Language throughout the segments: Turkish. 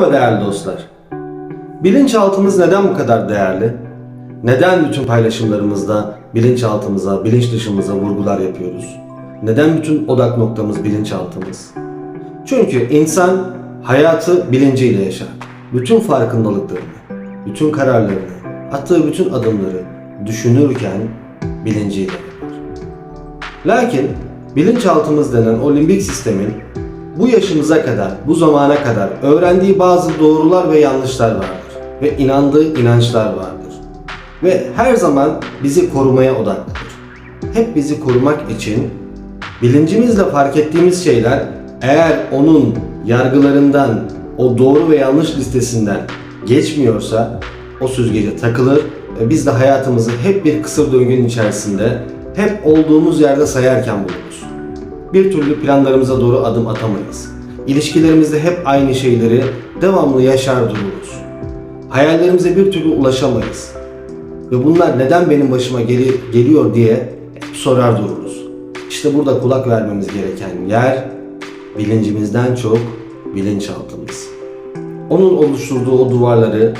Merhaba değerli dostlar. Bilinçaltımız neden bu kadar değerli? Neden bütün paylaşımlarımızda bilinçaltımıza, bilinç dışımıza vurgular yapıyoruz? Neden bütün odak noktamız bilinçaltımız? Çünkü insan hayatı bilinciyle yaşar. Bütün farkındalıklarını, bütün kararlarını, attığı bütün adımları düşünürken bilinciyle yapar. Lakin bilinçaltımız denen o limbik sistemin bu yaşımıza kadar, bu zamana kadar öğrendiği bazı doğrular ve yanlışlar vardır. Ve inandığı inançlar vardır. Ve her zaman bizi korumaya odaklıdır. Hep bizi korumak için bilincimizle fark ettiğimiz şeyler eğer onun yargılarından, o doğru ve yanlış listesinden geçmiyorsa o süzgece takılır ve biz de hayatımızı hep bir kısır döngünün içerisinde hep olduğumuz yerde sayarken buluruz bir türlü planlarımıza doğru adım atamayız. İlişkilerimizde hep aynı şeyleri devamlı yaşar dururuz. Hayallerimize bir türlü ulaşamayız. Ve bunlar neden benim başıma geli- geliyor diye sorar dururuz. İşte burada kulak vermemiz gereken yer bilincimizden çok bilinçaltımız. Onun oluşturduğu o duvarları,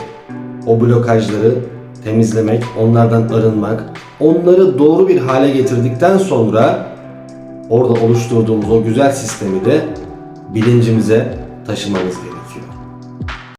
o blokajları temizlemek, onlardan arınmak, onları doğru bir hale getirdikten sonra orada oluşturduğumuz o güzel sistemi de bilincimize taşımamız gerekiyor.